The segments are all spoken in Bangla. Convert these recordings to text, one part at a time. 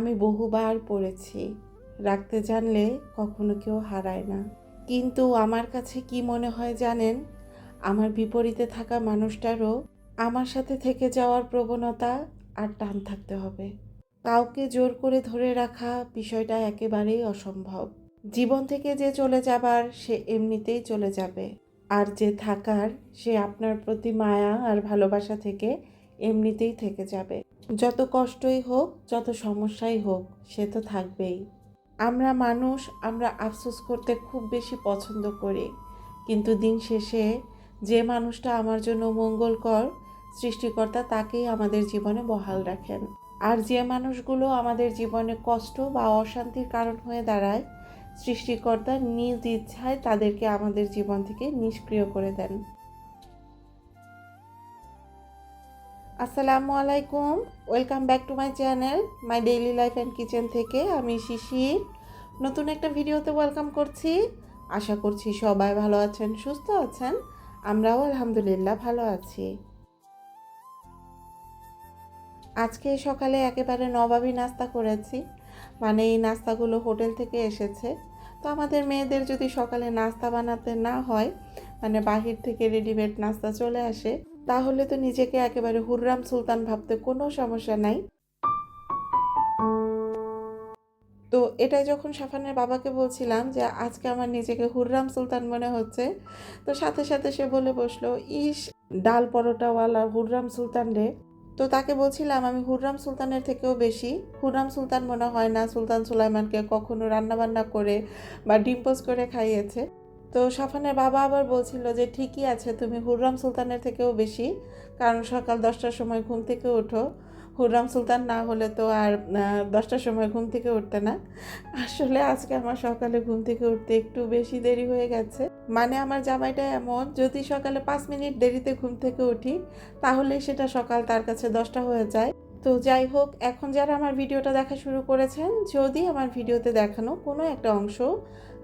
আমি বহুবার পড়েছি। রাখতে জানলে কখনো কেউ হারায় না। কিন্তু আমার কাছে কি মনে হয় জানেন? আমার বিপরীতে থাকা মানুষটারও আমার সাথে থেকে যাওয়ার প্রবণতা আর টান থাকতে হবে। কাউকে জোর করে ধরে রাখা বিষয়টা একেবারেই অসম্ভব। জীবন থেকে যে চলে যাবার, সে এমনিতেই চলে যাবে। আর যে থাকার, সে আপনার প্রতি মায়া আর ভালোবাসা থেকে এমনিতেই থেকে যাবে। যত কষ্টই হোক, যত সমস্যাই হোক, সে তো থাকবেই। আমরা মানুষ, আমরা আফসোস করতে খুব বেশি পছন্দ করি। কিন্তু দিন শেষে যে মানুষটা আমার জন্য মঙ্গলকর, সৃষ্টিকর্তা তাকেই আমাদের জীবনে বহাল রাখেন। আর যে মানুষগুলো আমাদের জীবনে কষ্ট বা অশান্তির কারণ হয়ে দাঁড়ায়, সৃষ্টিকর্তা নিজ ইচ্ছায় তাদেরকে আমাদের জীবন থেকে নিষ্ক্রিয় করে দেন। আসসালামু আলাইকুম। Welcome back to my channel my daily life and kitchen থেকে আমি শিশির নতুন একটা ভিডিওতে ওয়েলকাম করছি। আশা করছি সবাই ভালো আছেন, সুস্থ আছেন। আমরাও আলহামদুলিল্লাহ ভালো আছি। আজকে সকালে একেবারে নবাবী নাস্তা করেছি। মানে এই নাস্তাগুলো হোটেল থেকে এসেছে। তো আমাদের মেয়েদের যদি সকালে নাস্তা বানাতে না হয় মানে বাহির থেকে রেডিমেড নাস্তা চলে আসে তাহলে তো নিজেকে একেবারে হুররাম সুলতান ভাবতে কোনো সমস্যা নাই। তো এটাই যখন সাফানের বাবাকে বলছিলাম যে, আজকে আমার নিজেকে হুররাম সুলতান মনে হচ্ছে। তো সাথে সাথে সে বলে বসল, ইস, ডাল পরোটাওয়ালা হুররাম সুলতান রে। তো তাকে বলছিলাম, আমি হুররাম সুলতানের থেকেও বেশি। হুররাম সুলতান মনে হয় না সুলতান সুলাইমানকে কখনো রান্নাবান্না করে বা ডিম্পোজ করে খাইয়েছে। তো সাফানের বাবা আবার বলছিল যে, ঠিকই আছে, তুমি হুররাম সুলতানের থেকেও বেশি। কারণ সকাল দশটার সময় ঘুম থেকে ওঠো। হুররাম সুলতান না হলে তো আর দশটার সময় ঘুম থেকে উঠতে না। আসলে আজকে আমার সকালে ঘুম থেকে উঠতে একটু বেশি দেরি হয়ে গেছে। মানে আমার জামাইটা এমন, যদি সকালে পাঁচ মিনিট দেরিতে ঘুম থেকে উঠি, তাহলে সেটা সকাল তার কাছে দশটা হয়ে যায়। তো যাই হোক, এখন যারা আমার ভিডিওটা দেখা শুরু করেছেন, যদি আমার ভিডিওতে দেখানো কোনো একটা অংশ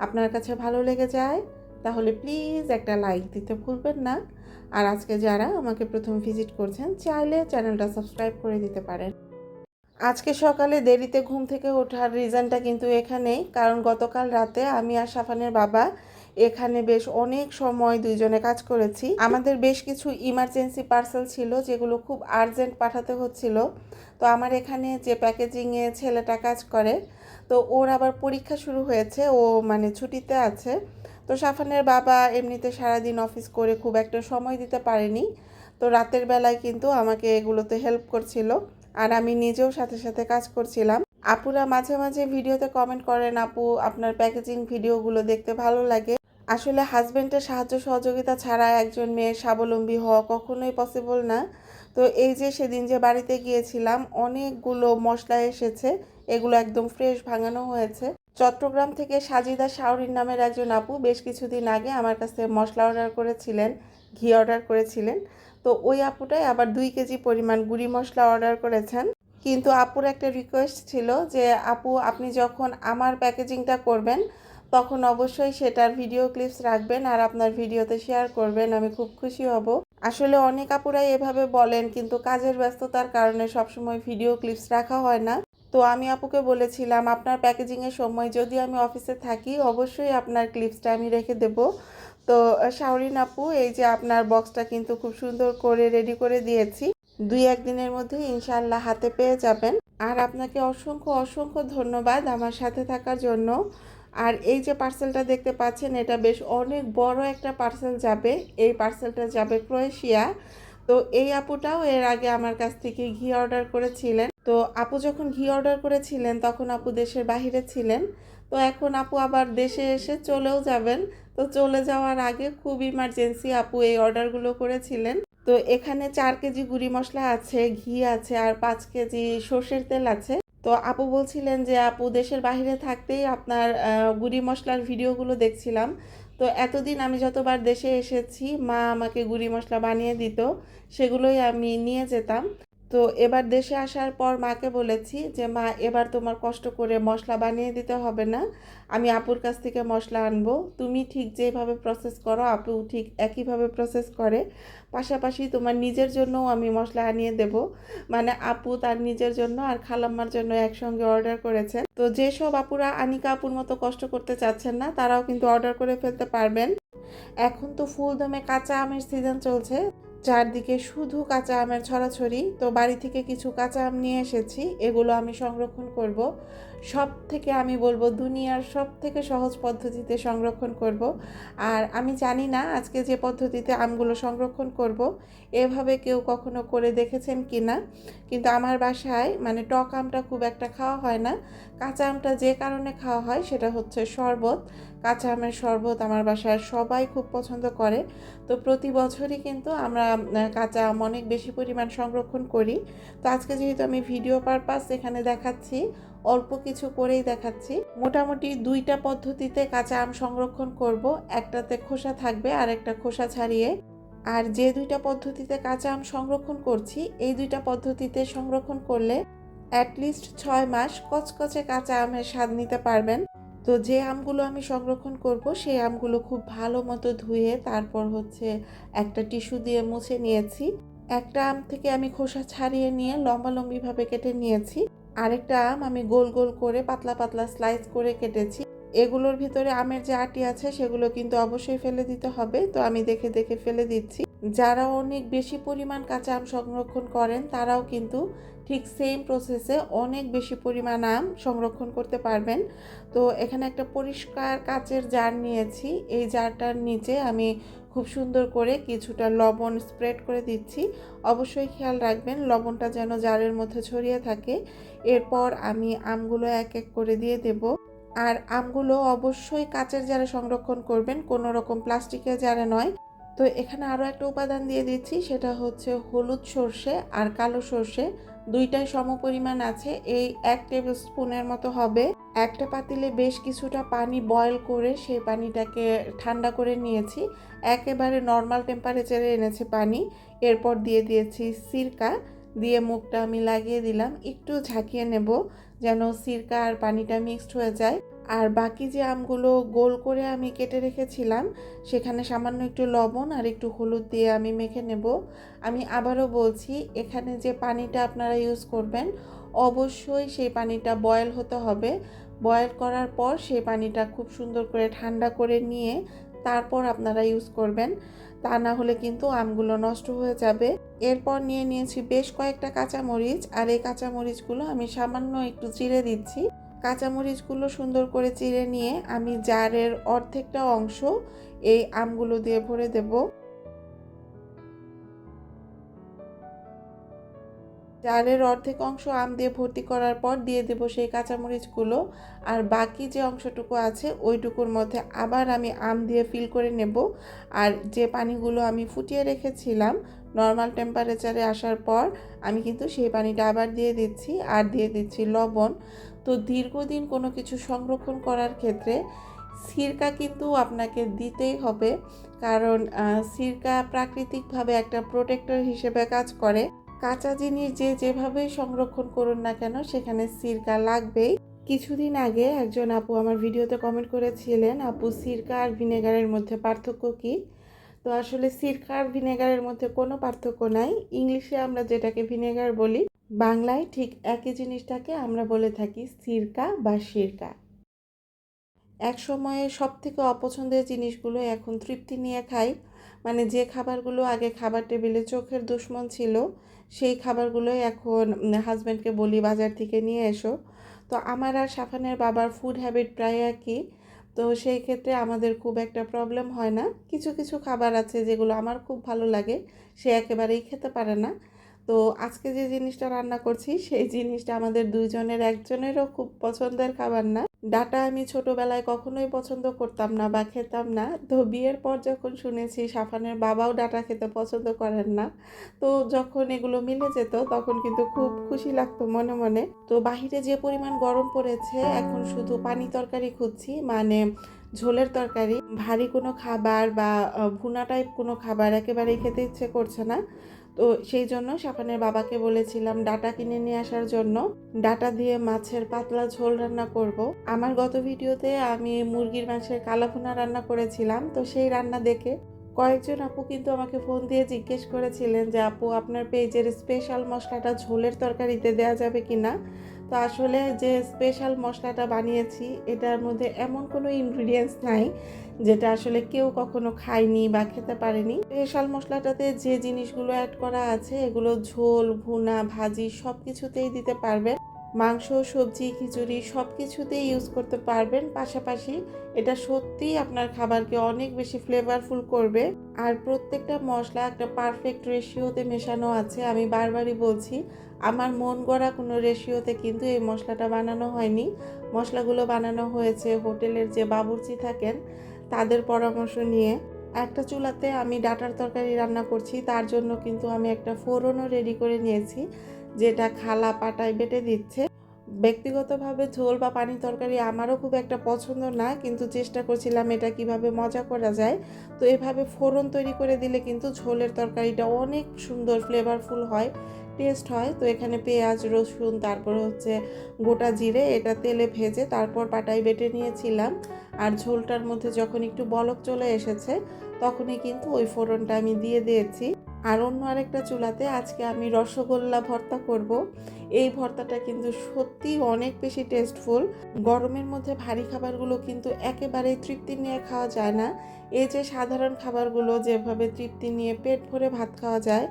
আপনার কাছে ভালো লেগে যায়, তাহলে প্লিজ একটা লাইক দিতে ভুলবেন না। আর আজকে যারা আমাকে প্রথম ভিজিট করছেন, চাইলে চ্যানেলটা সাবস্ক্রাইব করে দিতে পারেন। আজকে সকালে দেরিতে ঘুম থেকে ওঠার রিজনটা কিন্তু এখানেই, কারণ গতকাল রাতে আমি আর সাফানের বাবা এখানে বেশ অনেক সময় দুইজনে কাজ করেছি। আমাদের বেশ কিছু ইমার্জেন্সি পার্সেল ছিল যেগুলো খুব আর্জেন্ট পাঠাতে হচ্ছিল। তো আমার এখানে যে প্যাকেজিংয়ে ছেলেটা কাজ করে, তো ওর আবার পরীক্ষা শুরু হয়েছে, ও মানে ছুটিতে আছে। তো সাফানের বাবা এমনিতে সারাদিন অফিস করে খুব একটা সময় দিতে পারেনি। তো রাতের বেলায় কিন্তু আমাকে এগুলোতে হেল্প করছিল আর আমি নিজেও সাথে সাথে কাজ করছিলাম। আপুরা মাঝে মাঝে ভিডিওতে কমেন্ট করেন, আপু, আপনার প্যাকেজিং ভিডিওগুলো দেখতে ভালো লাগে। আসলে হাজব্যান্ডের সাহায্য সহযোগিতা ছাড়া একজন মেয়ের স্বাবলম্বী হওয়া কখনোই পসিবল না। তো এই যে সেদিন যে বাড়িতে গিয়েছিলাম, অনেকগুলো মশলা এসেছে, এগুলো একদম ফ্রেশ ভাঙানো হয়েছে। চট্টগ্রাম থেকে সাজিদা শাওরিন নামের একজন আপু বেশ কিছুদিন আগে আমার কাছে মশলা অর্ডার করেছিলেন, ঘি অর্ডার করেছিলেন। তো ওই আপুটাই আবার দুই কেজি পরিমাণ গুঁড়ি মশলা অর্ডার করেছেন। কিন্তু আপুর একটা রিকোয়েস্ট ছিল যে, আপু, আপনি যখন আমার প্যাকেজিংটা করবেন তখন অবশ্যই সেটার ভিডিও ক্লিপস রাখবেন আর আপনার ভিডিওতে শেয়ার করবেন, আমি খুব খুশি হব। আসলে অনেক আপুরাই এভাবে বলেন, কিন্তু কাজের ব্যস্ততার কারণে সবসময় ভিডিও ক্লিপস রাখা হয় না। তো আমি আপুকে বলেছিলাম, আপনার প্যাকেজিংয়ের সময় যদি আমি অফিসে থাকি, অবশ্যই আপনার ক্লিপসটা আমি রেখে দেব। তো, শাওরিন আপু, এই যে আপনার বক্সটা কিন্তু খুব সুন্দর করে রেডি করে দিয়েছি। দুই একদিনের মধ্যে ইনশাআল্লাহ হাতে পেয়ে যাবেন। আর আপনাকে অসংখ্য অসংখ্য ধন্যবাদ আমার সাথে থাকার জন্য। আর এই যে পার্সেলটা দেখতে পাচ্ছেন, এটা বেশ অনেক বড় একটা পার্সেল যাবে। এই পার্সেলটা যাবে ক্রোয়েশিয়া। তো এই আপুটাও এর আগে আমার কাছ থেকে ঘি অর্ডার করেছিলেন। তো আপু যখন ঘি অর্ডার করেছিলেন, তখন আপু দেশের বাইরে ছিলেন। তো এখন আপু আবার দেশে এসে চলেও যাবেন। তো চলে যাওয়ার আগে খুব ইমার্জেন্সি আপু এই অর্ডারগুলো করেছিলেন। তো এখানে চার কেজি গুঁড়ি মশলা আছে, ঘি আছে, আর পাঁচ কেজি সর্ষের তেল আছে। তো আপু বলছিলেন যে, আপু, দেশের বাহিরে থাকতেই আপনার গুড়ি মশলার ভিডিওগুলো দেখছিলাম। তো এতদিন আমি যতবার দেশে এসেছি, মা আমাকে গুঁড়ি মশলা বানিয়ে দিত, সেগুলোই আমি নিয়ে যেতাম। তো এবার দেশে আসার পর মাকে বলেছি যে, মা, এবার তোমার কষ্ট করে মশলা বানিয়ে দিতে হবে না। আমি আপুর কাছ থেকে মশলা আনব। তুমি ঠিক যেভাবে প্রসেস করো, আপু ঠিক একইভাবে প্রসেস করে। পাশাপাশি তোমার নিজের জন্যও আমি মশলা আনিয়ে দেব। মানে আপু তার নিজের জন্য আর খালাম্মার জন্য একসঙ্গে অর্ডার করেছেন। তো যেসব আপুরা আনিকা আপুর মতো কষ্ট করতে চাচ্ছেন না, তারাও কিন্তু অর্ডার করে ফেলতে পারবেন। এখন তো ফুল দমে কাঁচা আমের সিজন চলছে। চারদিকে শুধু কাঁচা আমের ছড়াছড়ি, তো বাড়ি থেকে কিছু কাঁচা আম নিয়ে এসেছি, এগুলো আমি সংরক্ষণ করব। সব থেকে আমি বলব দুনিয়ার সব থেকে সহজ পদ্ধতিতে সংরক্ষণ করব। আর আমি জানি না আজকে যে পদ্ধতিতে আমগুলো সংরক্ষণ করব, এভাবে কেউ কখনো করে দেখেছেন কি না? কিন্তু আমার বাসায় মানে টক আমটা খুব একটা খাওয়া হয় না। কাঁচা আমটা যে কারণে খাওয়া হয় সেটা হচ্ছে শরবত। কাঁচা আমের শরবত আমার বাসায় সবাই খুব পছন্দ করে। তো প্রতি বছরই কিন্তু আমরা কাঁচা আম অনেক বেশি পরিমাণ সংরক্ষণ করি। তো আজকে যেহেতু আমি ভিডিও পারপাস এখানে দেখাচ্ছি অল্প কিছু করেই দেখাচ্ছি। মোটামুটি দুইটা পদ্ধতিতে কাঁচা আম সংরক্ষণ করব। একটাতে খোসা থাকবে আর একটা খোসা ছাড়িয়ে। আর যে দুইটা পদ্ধতিতে কাঁচা আম সংরক্ষণ করছি, এই দুইটা পদ্ধতিতে সংরক্ষণ করলে অ্যাটলিস্ট ছয় মাস কচকচে কাঁচা আমের স্বাদ নিতে পারবেন। তো যে আমগুলো আমি সংরক্ষণ করব, সেই আমগুলো খুব ভালো মতো ধুয়ে তারপর হচ্ছে একটা টিস্যু দিয়ে মুছে নিয়েছি। একটা আম থেকে আমি খোসা ছাড়িয়ে নিয়ে লম্বালম্বিভাবে কেটে নিয়েছি। আরেকটা আম আমি গোল গোল করে পাতলা পাতলা স্লাইস করে কেটেছি। এগুলোর ভিতরে আমের যে আটি আছে সেগুলো কিন্তু অবশ্যই ফেলে দিতে হবে। তো আমি দেখে দেখে ফেলে দিচ্ছি। যারা অনেক বেশি পরিমাণ কাঁচা আম সংরক্ষণ করেন, তারাও কিন্তু ঠিক সেম প্রসেসে অনেক বেশি পরিমাণ আম সংরক্ষণ করতে পারবেন। তো এখানে একটা পরিষ্কার কাচের জার নিয়েছি। এই জারটার নিচে আমি খুব সুন্দর করে কিছুটা লবণ স্প্রেড করে দিচ্ছি। অবশ্যই খেয়াল রাখবেন, লবণটা যেন জারের মধ্যে ছড়িয়ে থাকে। এরপর আমি আমগুলো এক এক করে দিয়ে দেব। আর আমগুলো অবশ্যই কাচের জারে সংরক্ষণ করবেন, কোনো রকম প্লাস্টিকের জারে নয়। তো এখানে আরও একটা উপাদান দিয়ে দিচ্ছি, সেটা হচ্ছে হলুদ সর্ষে আর কালো সর্ষে। দুইটাই সমপরিমাণ আছে, এই এক টেবিল স্পুনের মতো হবে। একটা পাতিলে বেশ কিছুটা পানি বয়েল করে সেই পানিটাকে ঠান্ডা করে নিয়েছি। একেবারে নর্মাল টেম্পারেচারে এনেছে পানি। এরপর দিয়ে দিয়েছি সিরকা। দিয়ে মুখটা আমি লাগিয়ে দিলাম। একটু ঝাঁকিয়ে নেব যেন সিরকা আর পানিটা মিক্সড হয়ে যায়। আর বাকি যে আমগুলো গোল করে আমি কেটে রেখেছিলাম, সেখানে সামান্য একটু লবণ আর একটু হলুদ দিয়ে আমি মেখে নেব। আমি আবারও বলছি, এখানে যে পানিটা আপনারা ইউজ করবেন, অবশ্যই সেই পানিটা বয়েল হতে হবে। বয়েল করার পর সেই পানিটা খুব সুন্দর করে ঠান্ডা করে নিয়ে তারপর আপনারা ইউজ করবেন। তা না হলে কিন্তু আমগুলো নষ্ট হয়ে যাবে। এরপর নিয়ে নিয়েছি বেশ কয়েকটা কাঁচামরিচ আর এই কাঁচামরিচগুলো আমি সামান্য একটু চিড়ে দিচ্ছি। কাঁচামরিচগুলো সুন্দর করে চিড়ে নিয়ে আমি জারের অর্ধেকটা অংশ এই আমগুলো দিয়ে ভরে দেব। জারের অর্ধেক অংশ আম দিয়ে ভর্তি করার পর দিয়ে দেব সেই কাঁচামরিচগুলো। আর বাকি যে অংশটুকু আছে, ওইটুকুর মধ্যে আবার আমি আম দিয়ে ফিল করে নেব। আর যে পানিগুলো আমি ফুটিয়ে রেখেছিলাম নর্মাল টেম্পারেচারে আসার পর আমি কিন্তু সেই পানিটা আবার দিয়ে দিচ্ছি। আর দিয়ে দিচ্ছি লবণ। তো দীর্ঘদিন কোনো কিছু সংরক্ষণ করার ক্ষেত্রে সিরকা কিন্তু আপনাকে দিতেই হবে। কারণ সিরকা প্রাকৃতিকভাবে একটা প্রোটেক্টর হিসেবে কাজ করে। কাঁচা জিনিস যে যেভাবেই সংরক্ষণ করুন না কেন, সেখানে সিরকা লাগবেই। কিছুদিন আগে একজন আপু আমার ভিডিওতে কমেন্ট করেছিলেন, আপু, সিরকা আর ভিনেগারের মধ্যে পার্থক্য কী? তো আসলে সিরকা আর ভিনেগারের মধ্যে কোনো পার্থক্য নাই। ইংলিশে আমরা যেটাকে ভিনেগার বলি, বাংলায় ঠিক একই জিনিসটাকে আমরা বলে থাকি সিরকা বা সিরকা। এক সময়ে সব থেকে অপছন্দের জিনিসগুলো এখন তৃপ্তি নিয়ে খাই। মানে যে খাবারগুলো আগে খাবার টেবিলে চোখের দুশ্মন ছিল, সেই খাবারগুলোই এখন হাজব্যান্ডকে বলি বাজার থেকে নিয়ে এসো। তো আমার আর সাফানের বাবার ফুড হ্যাবিট প্রায় একই। তো সেই ক্ষেত্রে আমাদের খুব একটা প্রবলেম হয় না। কিছু কিছু খাবার আছে যেগুলো আমার খুব ভালো লাগে, সে একেবারেই খেতে পারে না। তো আজকে যে জিনিসটা রান্না করছি, সেই জিনিসটা আমাদের দুইজনের, একজনেরও খুব পছন্দের খাবার না। ডাটা আমি ছোটবেলায় কখনোই পছন্দ করতাম না বা খেতাম না। তো বিয়ের পর যখন শুনেছি সাফানের বাবাও ডাটা খেতে পছন্দ করেন না, তো যখন এগুলো মিলে যেত তখন কিন্তু খুব খুশি লাগতো মনে মনে। তো বাহিরে যে পরিমাণ গরম পড়েছে, এখন শুধু পানি তরকারি খুঁজছি মানে ঝোলের তরকারি। ভারী কোনো খাবার বা ভুনা টাইপ কোনো খাবার একেবারেই খেতে ইচ্ছে করছে না। তো সেই জন্য সাফানের বাবাকে বলেছিলাম, ডাটা কিনে নিয়ে আসার জন্য ডাটা দিয়ে মাছের পাতলা ঝোল রান্না করব। আমার গত ভিডিওতে আমি মুরগির মাংসের কালাভুনা রান্না করেছিলাম, তো সেই রান্না দেখে কয়েকজন আপু কিন্তু আমাকে ফোন দিয়ে জিজ্ঞেস করেছিলেন যে, আপু, আপনার পেজের স্পেশাল মশলাটা ঝোলের তরকারিতে দেওয়া যাবে কি না তো আসলে যে স্পেশাল মশলাটা বানিয়েছি, এটার মধ্যে এমন কোনো ইনগ্রিডিয়েন্টস নাই, যেটা আসলে কেউ কখনো খায়নি বা খেতে পারেনি। স্পেশাল মশলাটাতে যে জিনিসগুলো অ্যাড করা আছে, এগুলো ঝোল, ভুনা, ভাজি সব কিছুতেই দিতে পারবেন। মাংস, সবজি, খিচুড়ি সব কিছুতেই ইউজ করতে পারবেন। পাশাপাশি এটা সত্যিই আপনার খাবারকে অনেক বেশি ফ্লেভারফুল করবে। আর প্রত্যেকটা মশলা একটা পারফেক্ট রেশিওতে মেশানো আছে, আমি বারবারই বলছি। আমার মন গড়া কোনো রেশিওতে কিন্তু এই মশলাটা বানানো হয়নি। মশলাগুলো বানানো হয়েছে, হোটেলের যে বাবুর্চি থাকেন, তাদের পরামর্শ নিয়ে। একটা চুলাতে আমি ডাটার তরকারি রান্না করছি, তার জন্য কিন্তু আমি একটা ফোরনও রেডি করে নিয়েছি, যেটা খালা পাটায় বেটে দিচ্ছে। ব্যক্তিগতভাবে ঝোল বা পানি তরকারি আমারও খুব একটা পছন্দ না, কিন্তু চেষ্টা করছিলাম এটা কীভাবে মজা করা যায়। তো এভাবে ফোড়ন তৈরি করে দিলে কিন্তু ঝোলের তরকারিটা অনেক সুন্দর ফ্লেভারফুল হয় টেস্ট হয়। তো এখানে পেঁয়াজ, রসুন, তারপর হচ্ছে গোটা জিরে, এটা তেলে ভেজে তারপর পাটায় বেটে নিয়েছিলাম। আর ঝোলটার মধ্যে যখন একটু বলক চলে এসেছে, তখনই কিন্তু ওই ফোড়নটা আমি দিয়ে দিয়েছি। আর অন্য আরেকটা চুলাতে আজকে আমি রসগোল্লা ভর্তা করব। এই ভর্তাটা কিন্তু সত্যি অনেক বেশি টেস্টফুল গরমের মধ্যে ভারী খাবারগুলো কিন্তু একেবারেই তৃপ্তি নিয়ে খাওয়া যায় না। এই যে সাধারণ খাবারগুলো যেভাবে তৃপ্তি নিয়ে পেট ভরে ভাত খাওয়া যায়,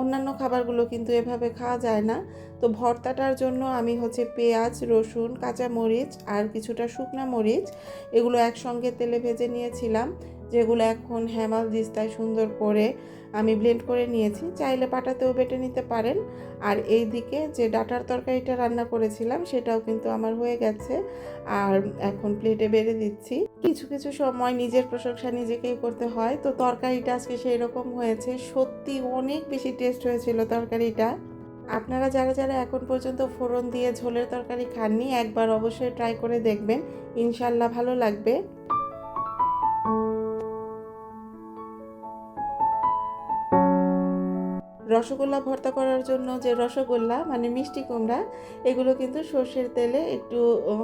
অন্যান্য খাবারগুলো কিন্তু এভাবে খাওয়া যায় না। তো ভর্তাটার জন্য আমি হচ্ছে পেঁয়াজ, রসুন কাঁচা মরিচ আর কিছুটা শুকনা মরিচ, এগুলো একসঙ্গে তেলে ভেজে নিয়েছিলাম। যেগুলো এখন হ্যামাল দিস্তায় সুন্দর করে আমি ব্লেন্ড করে নিয়েছি। চাইলে পাটাতেও বেটে নিতে পারেন। আর এই দিকে যে ডাটার তরকারিটা রান্না করেছিলাম, সেটাও কিন্তু আমার হয়ে গেছে। আর এখন প্লেটে বেড়ে দিচ্ছি। কিছু কিছু সময় নিজের প্রশংসা নিজেকেই করতে হয়। তো তরকারিটা আজকে সেই রকম হয়েছে। সত্যি অনেক বেশি টেস্ট হয়েছিল তরকারিটা। আপনারা যারা যারা এখন পর্যন্ত ফোড়ন দিয়ে ঝোলের তরকারি খাননি, একবার অবশ্যই ট্রাই করে দেখবেন। ইনশাল্লাহ ভালো লাগবে। রসগোল্লা ভর্তা করার জন্য যে রসগোল্লা মানে মিষ্টি কুমড়া, এগুলো কিন্তু সর্ষের তেলে একটু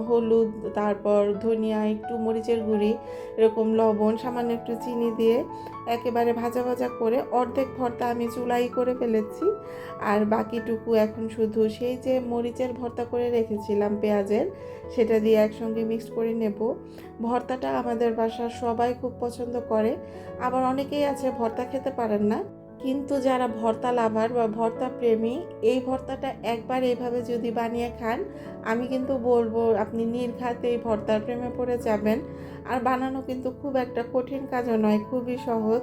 হলুদ, তারপর ধনিয়া, একটু মরিচের গুঁড়ি, এরকম লবণ, সামান্য একটু চিনি দিয়ে একেবারে ভাজা ভাজা করে অর্ধেক ভর্তা আমি চুলাই করে ফেলেছি। আর বাকিটুকু এখন শুধু সেই যে মরিচের ভর্তা করে রেখেছিলাম পেঁয়াজের, সেটা দিয়ে একসঙ্গে মিক্স করে নেব। ভর্তাটা আমাদের বাসার সবাই খুব পছন্দ করে। আবার অনেকেই আছে ভর্তা খেতে পারেন না। কিন্তু যারা ভর্তা লাভার বা ভর্তা প্রেমী, এই ভর্তাটা একবার এইভাবে যদি বানিয়ে খান, আমি কিন্তু বলব আপনি নির্ঘাতে এই ভর্তার প্রেমে পড়ে যাবেন। আর বানানো কিন্তু খুব একটা কঠিন কাজও নয়, খুবই সহজ।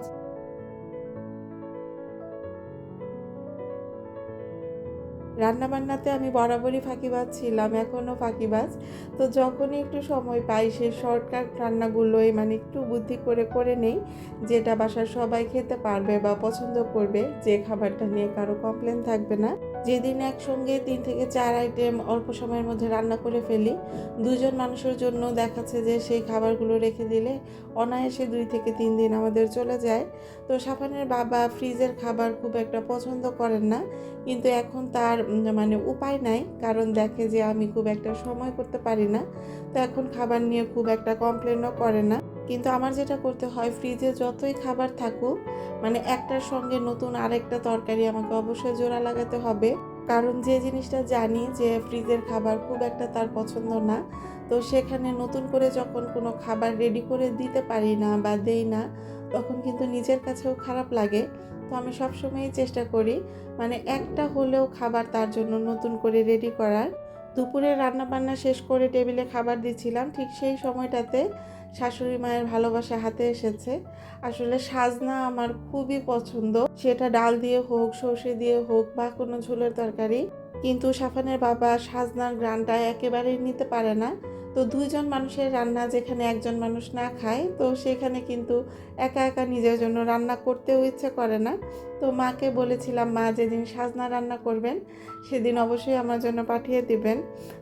রান্নাবান্নাতে আমি বরাবরই ফাঁকিবাজ ছিলাম, এখনও ফাঁকিবাজ। তো যখনই একটু সময় পাই, সে শর্টকাট রান্নাগুলোই মানে একটু বুদ্ধি করে করে নেই, যেটা বাসার সবাই খেতে পারবে বা পছন্দ করবে, যে খাবারটা নিয়ে কারও কমপ্লেন থাকবে না। যেদিন একসঙ্গে তিন থেকে চার আইটেম অল্প সময়ের মধ্যে রান্না করে ফেলি, দুজন মানুষের জন্য দেখাচ্ছে যে সেই খাবারগুলো রেখে দিলে অনায়াসে দুই থেকে তিন দিন আমাদের চলে যায়। তো সাফানের বাবা ফ্রিজের খাবার খুব একটা পছন্দ করেন না, কিন্তু এখন তার মানে উপায় নাই, কারণ দেখে যে আমি খুব একটা সময় করতে পারি না। তো এখন খাবার নিয়ে খুব একটা কমপ্লেনও করে না। কিন্তু আমার যেটা করতে হয় ফ্রিজে যতই খাবার থাকুক মানে একটার সঙ্গে নতুন আরেকটা তরকারি আমাকে অবশ্যই জোড়া লাগাতে হবে। কারণ যে জিনিসটা জানি যে ফ্রিজের খাবার খুব একটা তার পছন্দ না, তো সেখানে নতুন করে যখন কোনো খাবার রেডি করে দিতে পারি না বা দেই না, তখন কিন্তু নিজের কাছেও খারাপ লাগে। তো আমি সবসময়ই চেষ্টা করি মানে একটা হলেও খাবার তার জন্য নতুন করে রেডি করার। দুপুরে রান্না বান্না শেষ করে টেবিলে খাবার দিচ্ছিলাম ঠিক সেই সময়টাতে শাশুড়ি মায়ের ভালোবাসা হাতে এসেছে। আসলে সাজনা আমার খুবই পছন্দ। সেটা ডাল দিয়ে হোক, সর্ষে দিয়ে হোক বা কোনো ঝোলের তরকারি। কিন্তু সাফানের বাবা সাজনার গ্রানটা একেবারেই নিতে পারে না। তো দুইজন মানুষের রান্না যেখানে একজন মানুষ না খায়, তো সেখানে কিন্তু একা একা নিজের জন্য রান্না করতেও ইচ্ছে করে না। তো মাকে বলেছিলাম, মা, যেদিন সাজনা রান্না করবেন, সেদিন অবশ্যই আমার জন্য পাঠিয়ে দিবেন।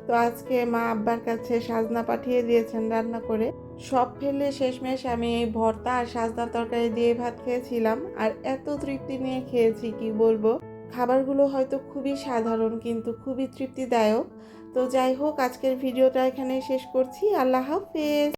তো আজকে মা আব্বার কাছে সাজনা পাঠিয়ে দিয়েছেন রান্না করে। সব ফেলে শেষমেশ আমি এই ভর্তা আর সাজনা তরকারি দিয়ে ভাত খেয়েছিলাম আর এত তৃপ্তি নিয়ে খেয়েছি, কি বলব? খাবারগুলো হয়তো খুবই সাধারণ, কিন্তু খুবই তৃপ্তিদায়ক। তো যাই হোক আজকের ভিডিওটা এখানে শেষ করছি। আল্লাহ হাফেজ।